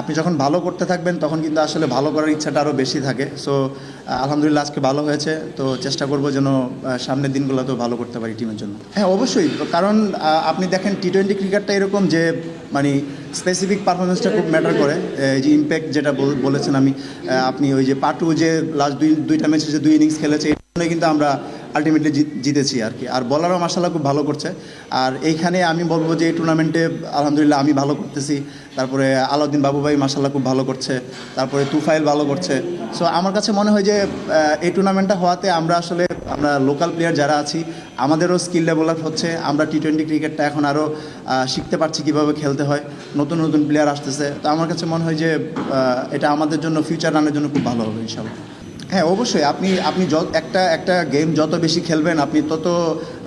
আপনি যখন ভালো করতে থাকবেন, তখন কিন্তু আসলে ভালো করার ইচ্ছাটা আরও বেশি থাকে। সো আলহামদুলিল্লাহ আজকে ভালো হয়েছে। তো চেষ্টা করব যেন সামনের দিনগুলোতেও ভালো করতে পারি টিমের জন্য। হ্যাঁ অবশ্যই। কারণ আপনি দেখেন টি টোয়েন্টি ক্রিকেটটা এরকম যে মানে স্পেসিফিক পারফরমেন্সটা খুব ম্যাটার করে। এই যে ইম্প্যাক্ট যেটা বলেছেন আমি আপনি ওই যে পাটু যে লাস্ট দুই, দুইটা ম্যাচে যে দুই ইনিংস খেলেছে, এই জন্য কিন্তু আমরা আলটিমেটলি জিতেছি আর কি। আর বলারও মাসাল্লাহ খুব ভালো করছে। আর এইখানে আমি বলব যে এই টুর্নামেন্টে আলহামদুলিল্লাহ আমি ভালো করতেছি। তারপরে আলাউদ্দিন বাবু ভাই মাসাল্লাহ খুব ভালো করছে। তারপরে তুফাইল ভালো করছে। সো আমার কাছে মনে হয় যে এই টুর্নামেন্টটা হওয়াতে আমরা আসলে, আমরা লোকাল প্লেয়ার যারা আছি, আমাদেরও স্কিল ডেভেলপ হচ্ছে। আমরা টি টোয়েন্টি ক্রিকেটটা এখন আরও শিখতে পারছি কীভাবে খেলতে হয়। নতুন নতুন প্লেয়ার আসতেছে। তো আমার কাছে মনে হয় যে এটা আমাদের জন্য ফিউচার রানের জন্য খুব ভালো হবে ইনশাল্লাহ হ্যাঁ অবশ্যই। আপনি আপনি একটা একটা গেম যত বেশি খেলবেন, আপনি তত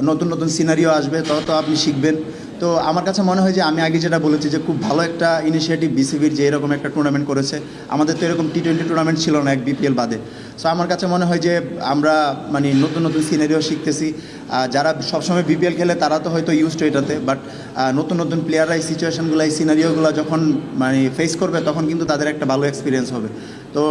নতুন নতুন সিনারিও আসবে, তত আপনি শিখবেন। তো আমার কাছে মনে হয় যে, আমি আগে যেটা বলেছি যে, খুব ভালো একটা ইনিশিয়েটিভ বিসিবির যে এরকম একটা টুর্নামেন্ট করেছে, আমাদের তো এরকম টি টোয়েন্টি টুর্নামেন্ট ছিল না এক বিপিএল বাদে। সো আমার কাছে মনে হয় যে, আমরা মানে নতুন নতুন সিনারিও শিখতেছি। যারা সবসময় বিপিএল খেলে, তারা তো হয়তো ইউজ টু এটাতে বাট নতুন নতুন প্লেয়াররা এই সিচুয়েশনগুলো এই সিনারিওগুলো যখন মানে ফেস করবে, তখন কিন্তু তাদের একটা ভালো এক্সপিরিয়েন্স হবে। তো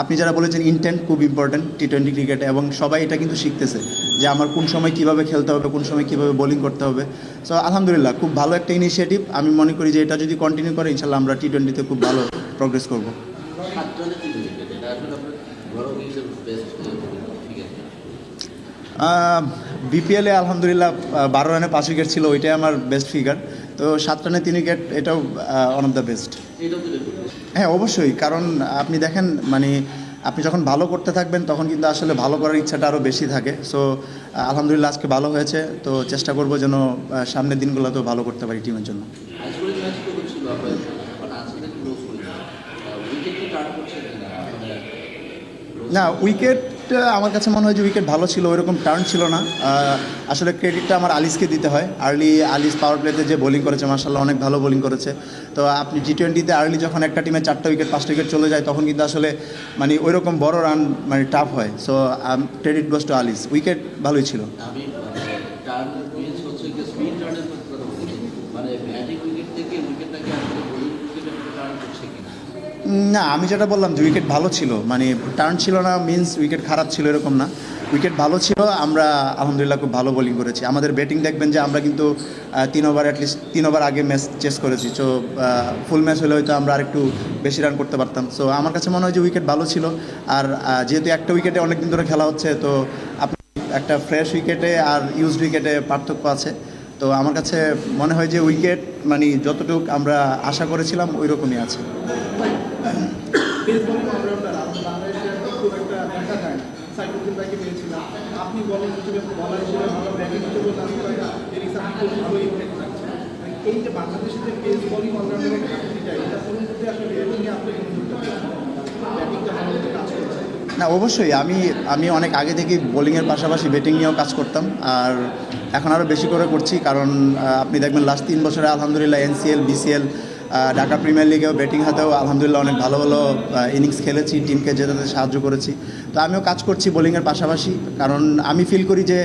আপনি যারা বলেছেন ইন্টেন্ট খুব ইম্পর্টেন্ট টি টোয়েন্টি ক্রিকেটে এবং সবাই এটা কিন্তু শিখতেছে যে আমার কোন সময় কীভাবে খেলতে হবে, কোন সময় কীভাবে বোলিং করতে হবে। সো আলহামদুলিল্লাহ, খুব ভালো একটা ইনিশিয়েটিভ আমি মনে করি যে এটা যদি কন্টিনিউ করে ইনশাল্লাহ আমরা টি টোয়েন্টিতে খুব ভালো প্রোগ্রেস করব। বিপিএলে আলহামদুলিল্লাহ বারো রানে পাঁচ উইকেট ছিল, ওইটাই আমার বেস্ট ফিগার তো সাত রানে তিন উইকেট এটাও ওয়ান অফ দ্য বেস্ট হ্যাঁ অবশ্যই, কারণ আপনি দেখেন মানে আপনি যখন ভালো করতে থাকবেন, তখন কিন্তু আসলে ভালো করার ইচ্ছাটা আরও বেশি থাকে। সো আলহামদুলিল্লাহ আজকে ভালো হয়েছে। তো চেষ্টা করব যেন সামনের দিনগুলোতেও ভালো করতে পারি টিমের জন্য। না, উইকেট আমার কাছে মনে হয় যে উইকেট ভালো ছিল, ওইরকম টার্ন ছিল না। আসলে ক্রেডিটটা আমার আলিসকে দিতে হয়। আর্লি আলিস পাওয়ার প্লেতে যে বোলিং করেছে মার্শাল্লাহ অনেক ভালো বোলিং করেছে। তো আপনি টি টোয়েন্টিতে আর্লি যখন একটা টিমে চারটা উইকেট পাঁচটা উইকেট চলে যায়, তখন কিন্তু আসলে মানে ওইরকম বড় রান মানে টাফ হয়। So credit goes to Alis wicket ভালোই ছিল। মানে ব্যাটিং উইকেট থেকে উইকেটটাকে বোলিং টার্ন করছে কিনা। না, আমি যেটা বললাম যে উইকেট ভালো ছিল। মানে টার্ন ছিল না মিন্স উইকেট খারাপ ছিল এরকম না। উইকেট ভালো ছিল, আমরা আলহামদুলিল্লাহ খুব ভালো বোলিং করেছি। আমাদের ব্যাটিং দেখবেন যে আমরা কিন্তু তিন ওভার অ্যাটলিস্ট তিন ওভার আগে ম্যাচ চেস করেছি। তো ফুল ম্যাচ হলে হয়তো আমরা আরেকটু বেশি রান করতে পারতাম। সো আমার কাছে মনে হয় যে উইকেট ভালো ছিল। আর যেহেতু একটা উইকেটে অনেক দিন ধরে খেলা হচ্ছে, তো আপনি একটা ফ্রেশ উইকেটে আর ইউজ উইকেটে পার্থক্য আছে। তো আমার কাছে মনে হয় যে উইকেট মানে যতটুকু আমরা আশা করেছিলাম ওই রকমই আছে। বাংলাদেশে খুব একটা দেখা যায়। না ভাইকে পেয়েছিলাম। আপনি বলেন হিসেবে বলার হিসেবে ভালো হিসেবে জানি এরিস আপনি খুব ভালো এই যে যে এটা আসলে আপনি না, অবশ্যই। আমি আমি অনেক আগে থেকে বোলিংয়ের পাশাপাশি ব্যাটিং নিয়েও কাজ করতাম। আর এখন আরও বেশি করে করছি, কারণ আপনি দেখবেন লাস্ট তিন বছরে আলহামদুলিল্লাহ এনসিএল বিসিএল ঢাকা প্রিমিয়ার লিগেও ব্যাটিং হাতেও আলহামদুলিল্লাহ অনেক ভালো ভালো ইনিংস খেলেছি টিমকে জেতাতে সাহায্য করেছি। তো আমিও কাজ করছি বোলিংয়ের পাশাপাশি, কারণ আমি ফিল করি যে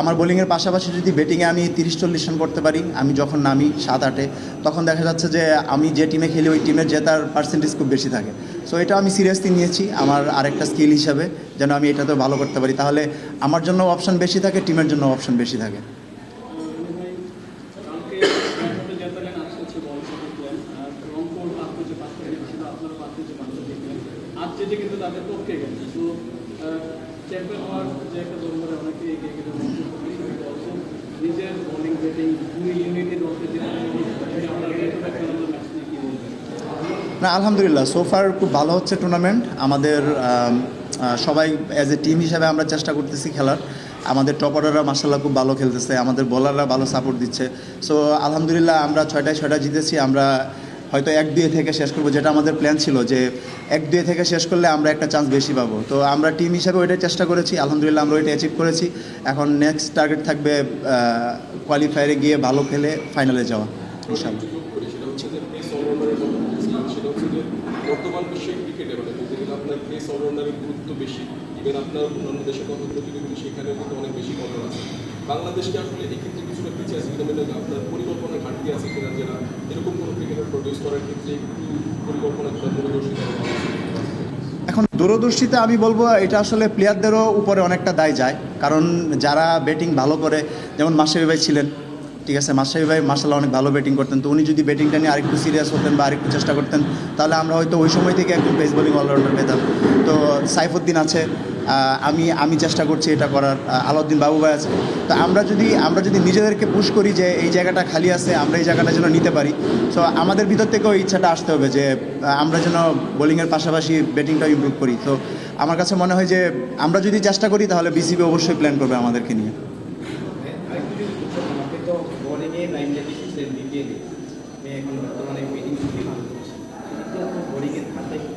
আমার বোলিংয়ের পাশাপাশি যদি ব্যাটিংয়ে আমি তিরিশ চল্লিশ রান করতে পারি, আমি যখন নামি সাত আটে তখন দেখা যাচ্ছে যে আমি যে টিমে খেলি, ওই টিমের জেতার পার্সেন্টেজ খুব বেশি থাকে। সো এটা আমি সিরিয়াসলি নিয়েছি আমার আরেকটা স্কিল হিসাবে, যেন আমি এটাতেও ভালো করতে পারি। তাহলে আমার জন্য অপশন বেশি থাকে টিমের জন্য অপশন বেশি থাকে কালকে টুর্নামেন্টে জেতালেন আজকে হচ্ছে বল সাপোর্ট প্ল্যান আর রংপুর পাত্র যে পাত্র ছিল আপনারা পাত্র যে পাত্র দেখলেন আজ কিন্তু তাদের পক্ষে গেছে তো চ্যাম্পিয়ন হওয়ার যে একটা দরবারে অনেকে এগিয়ে গেলে নিজের বোলিং ব্যাটিং দুই ইউনিটের বলবেন? না, আলহামদুলিল্লাহ সোফার খুব ভালো হচ্ছে টুর্নামেন্ট আমাদের সবাই অ্যাজ এ টিম হিসাবে আমরা চেষ্টা করতেছি খেলার। আমাদের টপ অর্ডাররা মার্শাল্লাহ খুব ভালো খেলতেছে, আমাদের বোলাররা ভালো সাপোর্ট দিচ্ছে। সো আলহামদুলিল্লাহ আমরা ছয়টায় ছয়টা জিতেছি, আমরা হয়তো এক দুয়ে থেকে শেষ করব, যেটা আমাদের প্ল্যান ছিল যে এক দুয়ে থেকে শেষ করলে আমরা একটা চান্স বেশি পাবো। তো আমরা টিম হিসাবে ওইটাই চেষ্টা করেছি, আলহামদুলিল্লাহ আমরা ওইটা অ্যাচিভ করেছি। এখন নেক্সট টার্গেট থাকবে কোয়ালিফায়ারে গিয়ে ভালো খেলে ফাইনালে যাওয়া ক্রিকেটে মানে আপনার বাংলাদেশকে আসলে এক্ষেত্রে কিছুটা পিছিয়ে আছে কিন্তু আপনার পরিকল্পনা ঘাটতি আছে কিনা যারা এরকম কোনো ক্রিকেটার প্রডিউস করার ক্ষেত্রে একটু পরিকল্পনা কিংবা দূরদর্শিতা এখন দূরদর্শিতা আমি বলব, এটা আসলে প্লেয়ারদেরও উপরে অনেকটা দায় যায়। কারণ যারা ব্যাটিং ভালো করে, যেমন মাসাবি ভাই ছিলেন ঠিক আছে মাসাবি ভাই মাসাল্লাহ অনেক ভালো ব্যাটিং করতেন। তো উনি যদি ব্যাটিংটা নিয়ে আরেকটু সিরিয়াস হতেন বা আরেকটু চেষ্টা করতেন, তাহলে আমরা হয়তো ওই সময় থেকে একদম পেস বোলিং অলরাউন্ডার পেতাম। তো সাইফুদ্দিন আছে আমি আমি চেষ্টা করছি এটা করার আলাউদ্দিন বাবু ভাই আছে। তো আমরা যদি আমরা যদি নিজেদেরকে পুশ করি যে এই জায়গাটা খালি আছে, আমরা এই জায়গাটা যেন নিতে পারি। সো আমাদের ভিতর থেকেও ইচ্ছাটা আসতে হবে যে আমরা যেন বোলিংয়ের পাশাপাশি ব্যাটিংটাও ইমপ্রুভ করি। তো আমার কাছে মনে হয় যে আমরা যদি চেষ্টা করি, তাহলে বিসিবি অবশ্যই প্ল্যান করবে আমাদেরকে নিয়ে। এ আপনি এখন বর্তমানে ব্যাটিং খুবই ভালো আপনার বোলিংয়ের ধারটা একটু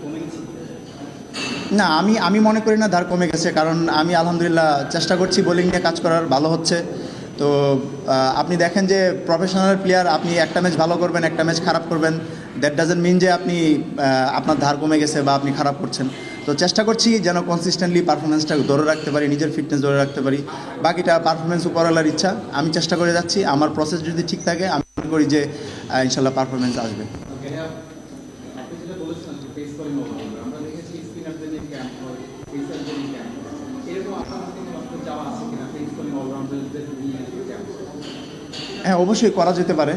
না, আমি আমি মনে করি না, ধার কমে গেছে, কারণ আমি আলহামদুলিল্লাহ চেষ্টা করছি বোলিং নিয়ে কাজ করার, ভালো হচ্ছে। তো আপনি দেখেন যে প্রফেশনাল প্লেয়ার আপনি একটা ম্যাচ ভালো করবেন, একটা ম্যাচ খারাপ করবেন। দ্যাট ডাজেন্ট মিন যে আপনি আপনার ধার কমে গেছে বা আপনি খারাপ করছেন। তো চেষ্টা করছি যেন কনসিস্টেন্টলি পারফরমেন্সটা ধরে রাখতে পারি, নিজের ফিটনেস ধরে রাখতে পারি। বাকিটা পারফরমেন্স উপরওয়ালার ইচ্ছা। আমি চেষ্টা করে যাচ্ছি, আমার প্রসেস যদি ঠিক থাকে, আমি মনে করি যে ইনশাল্লাহ পারফরমেন্স আসবে। হ্যাঁ অবশ্যই করা যেতে পারে।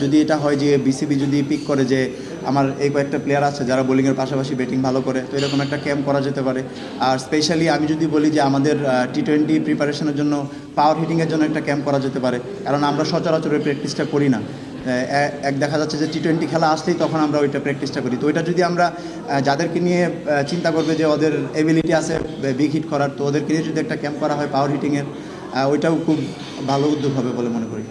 যদি এটা হয় যে বিসিবি যদি পিক করে যে আমার এই কয়েকটা প্লেয়ার আছে যারা বোলিংয়ের পাশাপাশি ব্যাটিং ভালো করে, তো এরকম একটা ক্যাম্প করা যেতে পারে। আর স্পেশালি আমি যদি বলি যে আমাদের টি টোয়েন্টি প্রিপারেশনের জন্য পাওয়ার হিটিংয়ের জন্য একটা ক্যাম্প করা যেতে পারে। কারণ আমরা সচরাচর ওই প্র্যাকটিসটা করি না। এক দেখা যাচ্ছে যে টি টোয়েন্টি খেলা আসতেই তখন আমরা ওইটা প্র্যাকটিসটা করি। তো ওইটা যদি আমরা যাদেরকে নিয়ে চিন্তা করবে যে ওদের এবিলিটি আছে বিগ হিট করার, তো ওদেরকে নিয়ে যদি একটা ক্যাম্প করা হয় পাওয়ার হিটিংয়ের ওইটাও খুব ভালো উদ্যোগ হবে বলে মনে করি।